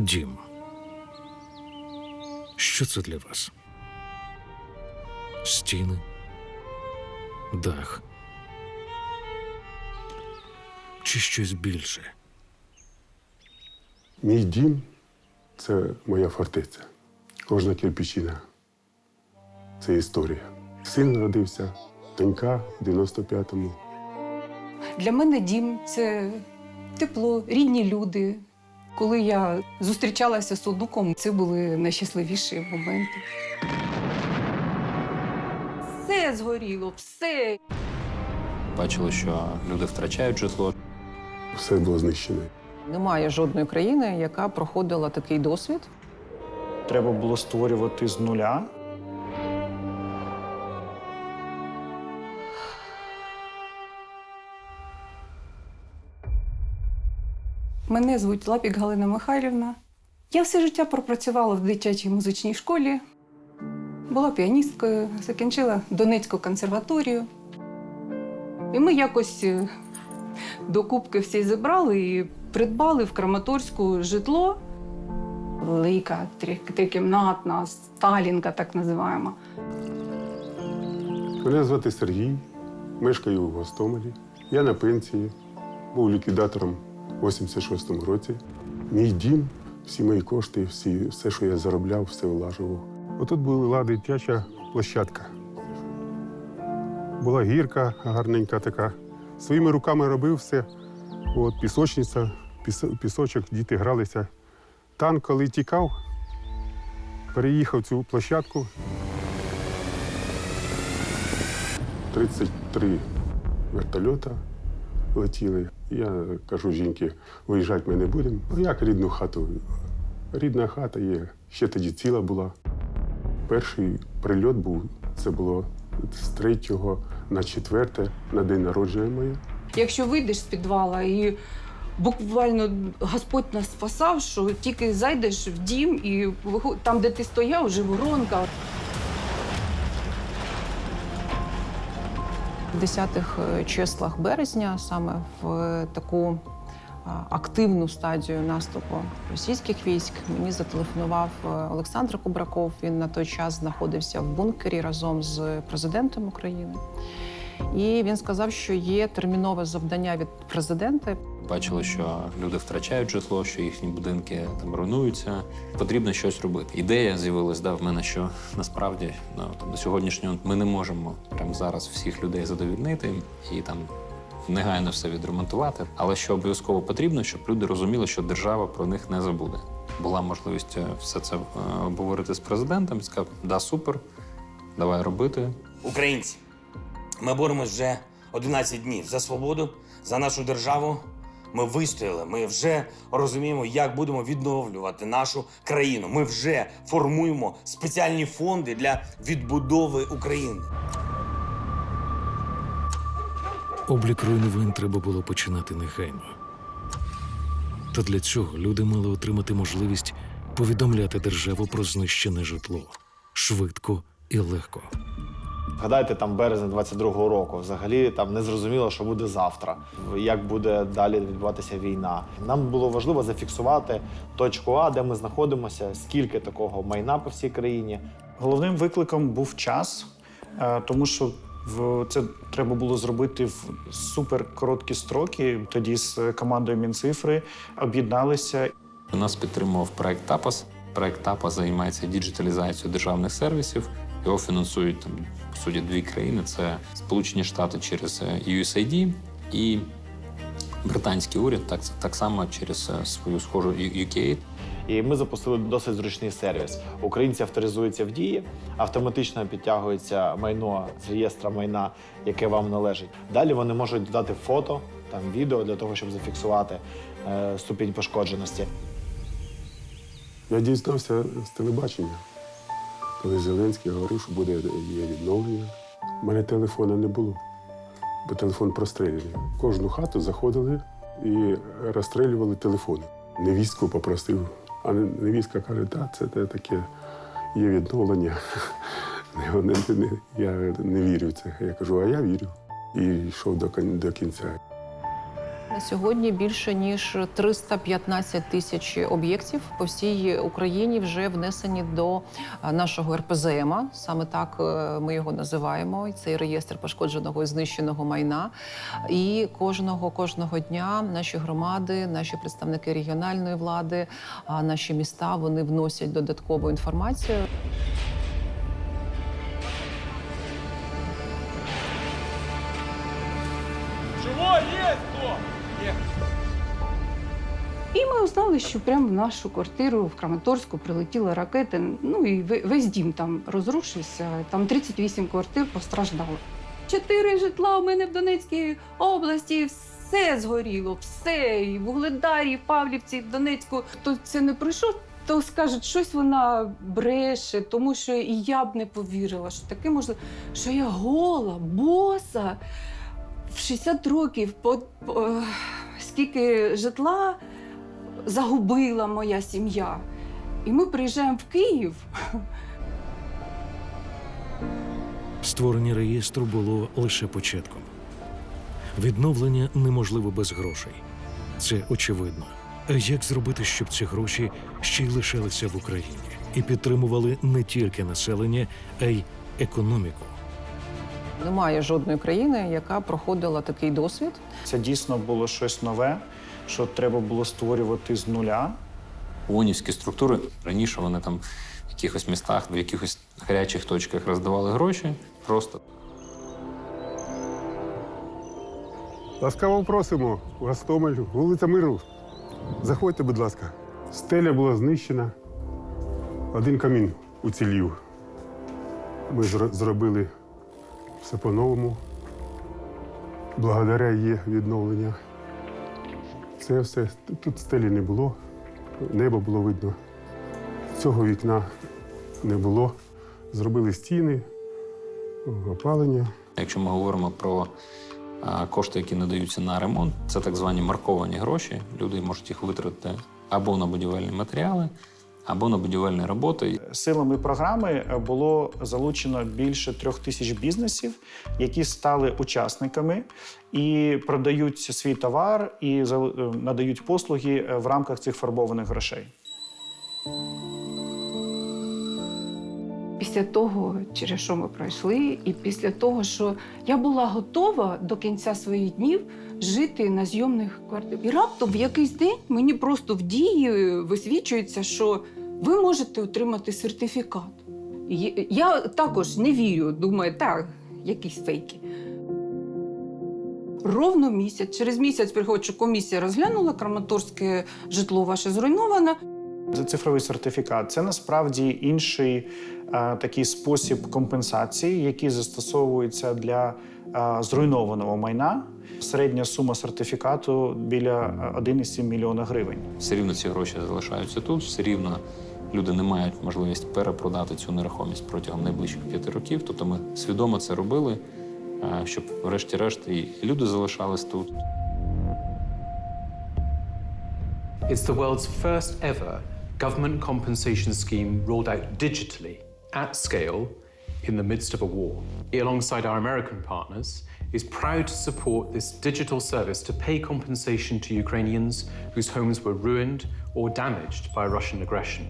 Дім. Що це для вас? Стіни, дах. Чи щось більше? Мій дім це моя фортеця. Кожна кирпичина це історія. Син народився, донька в 95-му. Для мене дім це тепло, рідні люди. Коли я зустрічалася з онуком, це були найщасливіші моменти. Все згоріло, все. Бачили, що люди втрачають житло. Все було знищене. Немає жодної країни, яка проходила такий досвід. Треба було створювати з нуля. Мене звуть Лапік Галина Михайлівна. Я все життя пропрацювала в дитячій музичній школі, була піаністкою, закінчила Донецьку консерваторію. І ми якось е, до всі зібрали і придбали в Краматорську житло. Велика, трикімнатна, сталінка, так називаємо. Мене звати Сергій, мешкаю в Гостомелі. Я на пенсії, був ліквідатором у 86-му році. Мій дім, всі мої кошти, всі, все, що я заробляв, все влажував. Отут була дитяча площадка. Була гірка гарненька така. Своїми руками робив все. От, пісочниця, пісочок, діти гралися. Танк, коли тікав, переїхав цю площадку, 33 вертольота летіли. Я кажу жінки, виїжджати ми не будемо. Ну як рідну хату? Рідна хата є, ще тоді ціла була. Перший прильот був, це було з 3 на 4 на день народження моє. Якщо вийдеш з підвала і буквально Господь нас спасав, що тільки зайдеш в дім і там, де ти стояв, вже воронка. 10-х е, числах березня, саме в е, таку активну стадію наступу російських військ, мені зателефонував е, Олександр Кубраков. Він на той час знаходився в бункері разом з президентом України. І він сказав, що є термінове завдання від президента Бачили, що люди втрачають житло, що їхні будинки там руйнуються. Потрібно щось робити. Ідея з'явилась да, в мене, що насправді ну, там, до сьогоднішнього ми не можемо прямо зараз всіх людей задовільнити і там негайно все відремонтувати. Але що обов'язково потрібно, щоб люди розуміли, що держава про них не забуде. Була можливість е, все це е, обговорити з президентом. Він сказав, да, супер, давай робити. Українці, ми боремось вже 11 днів за свободу, за нашу державу. Ми вистояли. Ми вже розуміємо, як будемо відновлювати нашу країну. Ми вже формуємо спеціальні фонди для відбудови України. Облік руйнувань треба було починати негайно. Та для цього люди мали отримати можливість повідомляти державу про знищене житло швидко і легко. Гадайте, там березень 22-го року. Взагалі там не зрозуміло, що буде завтра, як буде далі відбуватися війна. Нам було важливо зафіксувати точку А, де ми знаходимося, скільки такого майна по всій країні. Головним викликом був час, е, тому що в це треба було зробити в супер короткі строки. Тоді з командою Мінцифри об'єдналися Нас підтримував проект ТАПАС. Проект ТАПАС займається діджиталізацією державних сервісів. Його фінансують там по суті дві країни: це Сполучені Штати через е, USAID і британський уряд, так, так само через е, свою схожу UKAID. І ми запустили досить зручний сервіс. Українці авторизуються в дії, автоматично підтягується майно з реєстра майна, яке вам належить. Далі вони можуть додати фото, там відео для того, щоб зафіксувати е, ступінь пошкодженості. Я дізнався з телебачення, коли Зеленський говорив, що буде є відновлення. У мене телефону не було, бо телефон простріляний. Кожну хату заходили і розстрілювали телефони. Невістку попросив, а невістка каже, так, це таке є відновлення. Я не вірю в це. Я кажу, а я вірю. І йшов до кінця. На сьогодні більше ніж 315 тисяч об'єктів по всій Україні вже внесені до нашого РПЗМ. Саме так е, ми його називаємо. Цей реєстр пошкодженого і знищеного майна. І кожного кожного дня наші громади, наші представники регіональної влади, наші міста вони вносять додаткову інформацію. І ми узнали, що прямо в нашу квартиру в Краматорську прилетіла ракета. Ну і весь дім там розрушився. Там 38 квартир постраждало. Чотири житла у мене в Донецькій області. Все згоріло, все. І в Угледарі, і в Павлівці, і в Донецьку. Хто це не пройшов, то скажуть, щось вона бреше, тому що і я б не повірила, що таке можливо, що я гола, боса в 60 років, по, по, скільки житла загубила моя сім'я. І ми приїжджаємо в Київ. Створення реєстру було лише початком. Відновлення неможливо без грошей. Це очевидно. А як зробити, щоб ці гроші ще й лишалися в Україні і підтримували не тільки населення, а й економіку? Немає жодної країни, яка проходила такий досвід. Це дійсно було щось нове, що треба було створювати з нуля. ООНівські структури раніше вони там в якихось містах, в якихось гарячих точках роздавали гроші. Просто Ласкаво просимо, Гостомель, вулиця Миру. Заходьте, будь ласка. Стеля була знищена, один камін уцілів. Ми зро- зробили все по-новому. Благодаря є відновлення. Це все. Тут стелі не було, небо було видно. Цього вікна не було. Зробили стіни, опалення. Якщо ми говоримо про кошти, які надаються на ремонт, це так звані марковані гроші. Люди можуть їх витратити або на будівельні матеріали, або на будівельні роботи. Силами програми було залучено більше трьох тисяч бізнесів, які стали учасниками і продають свій товар і е, надають послуги е, в рамках цих фарбованих грошей. Після того, через що ми пройшли, і після того, що я була готова до кінця своїх днів жити на зйомних квартирах. І раптом в якийсь день мені просто в дії висвічується, що ви можете отримати сертифікат. Я також не вірю, думаю, так, якісь фейки. Ровно місяць. Через місяць приходить, що комісія розглянула, Краматорське житло ваше зруйноване. Це цифровий сертифікат. Це насправді інший е, такий спосіб компенсації, який застосовується для е, зруйнованого майна. Середня сума сертифікату біля е, 1,7 мільйона гривень. Все рівно ці гроші залишаються тут, все рівно люди не мають можливість перепродати цю нерухомість протягом найближчих п'яти років. Тобто ми свідомо це робили, е, щоб врешті-решт і люди залишались тут. It's the world's first ever government compensation scheme rolled out digitally at scale in the midst of a war. It, Alongside our American partners, is proud to support this digital service to pay compensation to Ukrainians whose homes were ruined or damaged by Russian aggression.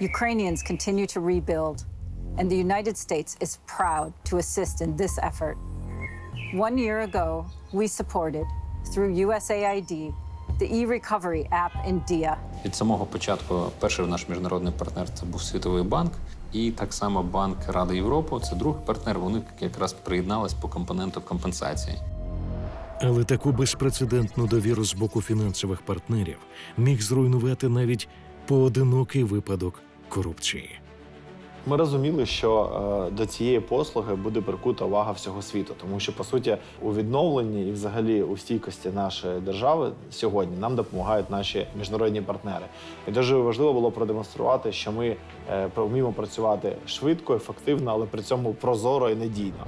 Ukrainians continue to rebuild, and the United States is proud to assist in this effort. One year ago, we supported, through USAID, the e recovery app in DIA. Від самого початку перший наш міжнародний партнер це був Світовий банк, і так само Банк Ради Європи. Це другий партнер. Вони якраз приєднались по компоненту компенсації. Але таку безпрецедентну довіру з боку фінансових партнерів міг зруйнувати навіть поодинокий випадок корупції. Ми розуміли, що е, до цієї послуги буде прикута увага всього світу, тому що по суті у відновленні і взагалі у стійкості нашої держави сьогодні нам допомагають наші міжнародні партнери. І дуже важливо було продемонструвати, що ми е, вміємо працювати швидко, ефективно, але при цьому прозоро і надійно.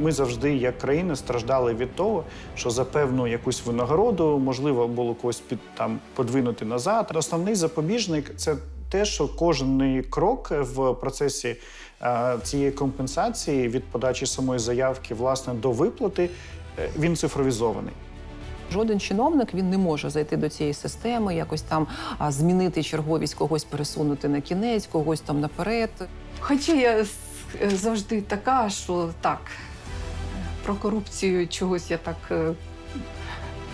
Ми завжди, як країна, страждали від того, що за певну якусь винагороду можливо було когось під там подвинути назад. Основний запобіжник це те, що кожен крок в процесі е, цієї компенсації від подачі самої заявки власне до виплати е, він цифровізований. Жоден чиновник він не може зайти до цієї системи, якось там а, змінити черговість, когось пересунути на кінець, когось там наперед. Хоча я е, завжди така, що так, про корупцію чогось я так е,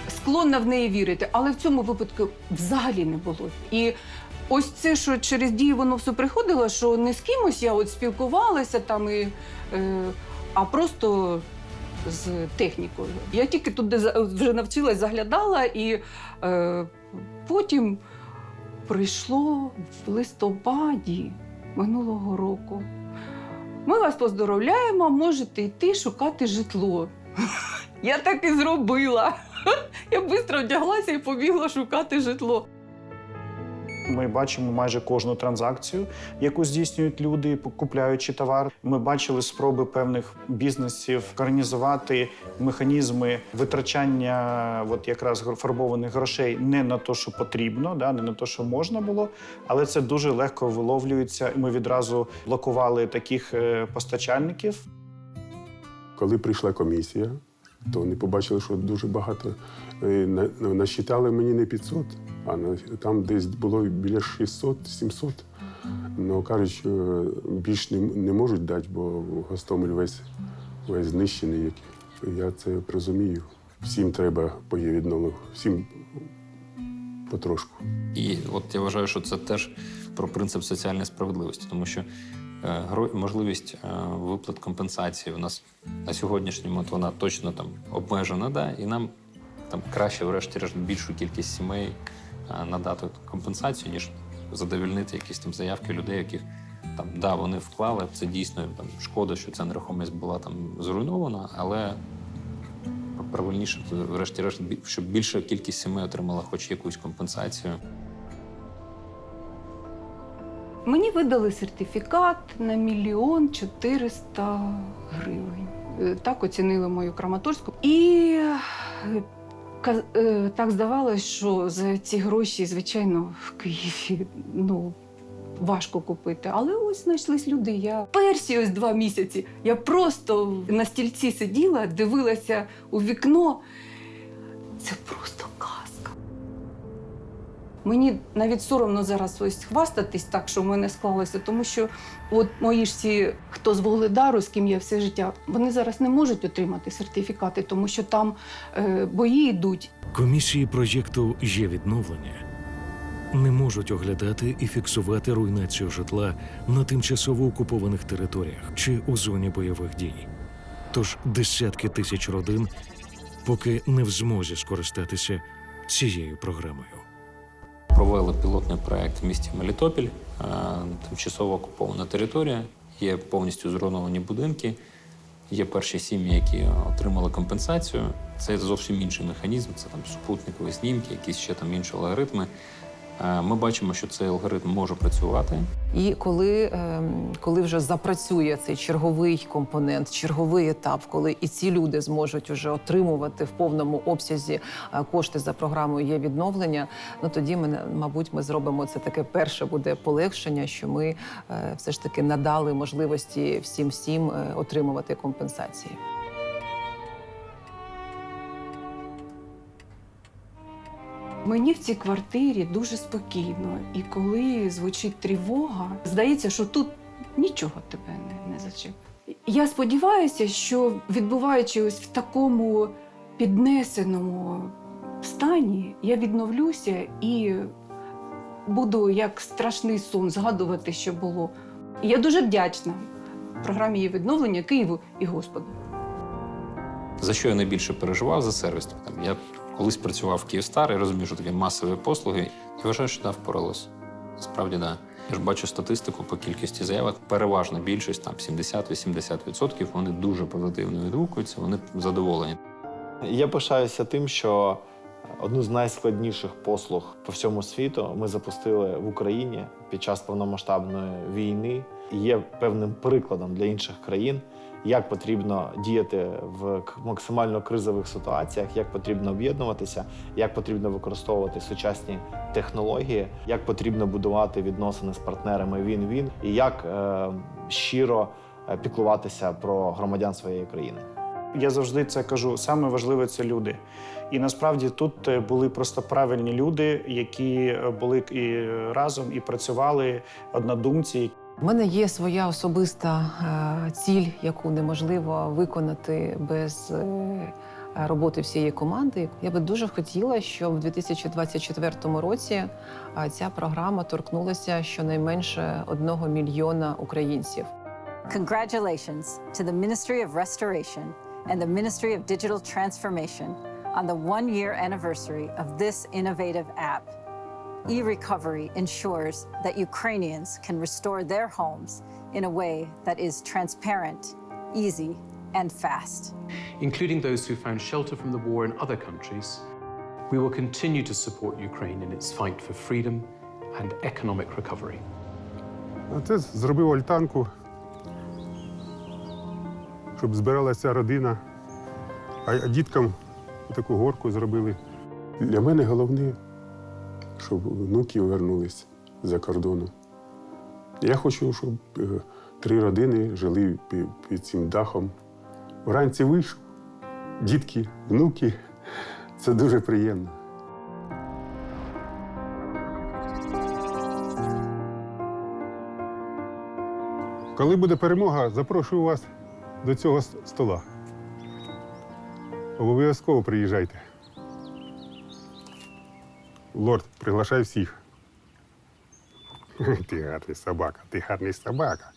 склонна в неї вірити, але в цьому випадку взагалі не було. І ось це, що через дії воно все приходило, що не з кимось я от спілкувалася там, і, е, а просто з технікою. Я тільки туди вже навчилась, заглядала, і е, потім прийшло в листопаді минулого року. Ми вас поздоровляємо, можете йти шукати житло. Я так і зробила. Я швидко вдяглася і побігла шукати житло. Ми бачимо майже кожну транзакцію, яку здійснюють люди, купляючи товар. Ми бачили спроби певних бізнесів організувати механізми витрачання от якраз фарбованих грошей не на те, що потрібно, да, не на те, що можна було, але це дуже легко виловлюється. Ми відразу блокували таких е, постачальників. Коли прийшла комісія, то вони побачили, що дуже багато е, на- насчитали мені не 500, а там десь було біля 600-700. Ну кажуть, що більш не, не можуть дати, бо Гостомель весь, весь знищений. Як- Я це розумію. Всім треба по є всім потрошку. І от я вважаю, що це теж про принцип соціальної справедливості, тому що е, можливість е, виплат компенсації у нас на сьогоднішньому от вона точно там обмежена, да, і нам там краще, врешті-решт, більшу кількість сімей е, надати компенсацію, ніж задовільнити якісь там заявки людей, яких там да, вони вклали. Це дійсно там шкода, що ця нерухомість була там зруйнована, але правильніше, врешті-решт, щоб більша кількість сімей отримала хоч якусь компенсацію. Мені видали сертифікат на мільйон чотириста гривень. Е, Так оцінили мою Краматорську. І е, е, так здавалось, що за ці гроші, звичайно, в Києві ну, важко купити. Але ось знайшлись люди. Я перші ось два місяці. Я просто на стільці сиділа, дивилася у вікно. Це просто. Мені навіть соромно зараз ось хвастатись так, що в мене склалося, тому що от мої ж всі, хто з Вугледару, з ким я все життя, вони зараз не можуть отримати сертифікати, тому що там е, бої йдуть. Комісії проєкту є відновлення не можуть оглядати і фіксувати руйнацію житла на тимчасово окупованих територіях чи у зоні бойових дій. Тож десятки тисяч родин поки не в змозі скористатися цією програмою. Провели пілотний проект в місті Мелітопіль, е, тимчасово окупована територія, є повністю зруйновані будинки. Є перші сім'ї, які отримали компенсацію. Це зовсім інший механізм. Це там супутникові знімки, якісь ще там інші алгоритми. Е, Ми бачимо, що цей алгоритм може працювати. І коли, ем, коли вже запрацює цей черговий компонент, черговий етап, коли і ці люди зможуть вже отримувати в повному обсязі е, кошти за програмою є відновлення, ну тоді ми мабуть ми зробимо це таке перше буде полегшення, що ми е, все ж таки надали можливості всім всім отримувати компенсації. Мені в цій квартирі дуже спокійно. І коли звучить тривога, здається, що тут нічого тебе не, не зачепить. Я сподіваюся, що відбуваючи ось в такому піднесеному стані, я відновлюся і буду як страшний сон згадувати, що було. Я дуже вдячна програмі її відновлення Києву і Господу. За що я найбільше переживав за сервіс? Я колись працював в Київстар і розумію, що таке масові послуги. І вважаю, що да, впоралось. Справді, да. Я ж бачу статистику по кількості заявок. Переважна більшість, там 70-80%, вони дуже позитивно відгукуються, вони задоволені. Я пишаюся тим, що одну з найскладніших послуг по всьому світу ми запустили в Україні під час повномасштабної війни. Є певним прикладом для інших країн, як потрібно діяти в максимально кризових ситуаціях, як потрібно об'єднуватися, як потрібно використовувати сучасні технології, як потрібно будувати відносини з партнерами він-він, і як е, щиро е, піклуватися про громадян своєї країни. Я завжди це кажу. Саме важливе це люди. І насправді тут е, були просто правильні люди, які е, були і разом і працювали однодумці, У мене є своя особиста е, ціль, яку неможливо виконати без е, роботи всієї команди. Я би дуже хотіла, щоб в 2024 році е, ця програма торкнулася щонайменше одного мільйона українців. Congratulations to the Ministry of Restoration and the Ministry of Digital Transformation on the one year anniversary of this innovative app. E recovery ensures that Ukrainians can restore their homes in a way that is transparent, easy, and fast. Including those who found shelter from the war in other countries, we will continue to support Ukraine in its fight for freedom and economic recovery. А це зробив альтанку, щоб збиралася родина. А діткам таку горку зробили. Для мене головне, щоб внуки повернулись за кордону. Я хочу, щоб е, три родини жили пі- під цим дахом. Вранці вийшов, дітки, внуки. Це дуже приємно. Коли буде перемога, запрошую вас до цього стола. Обов'язково приїжджайте. Лорд, приглашай всіх. Ти гарний собака, ти гарний собака.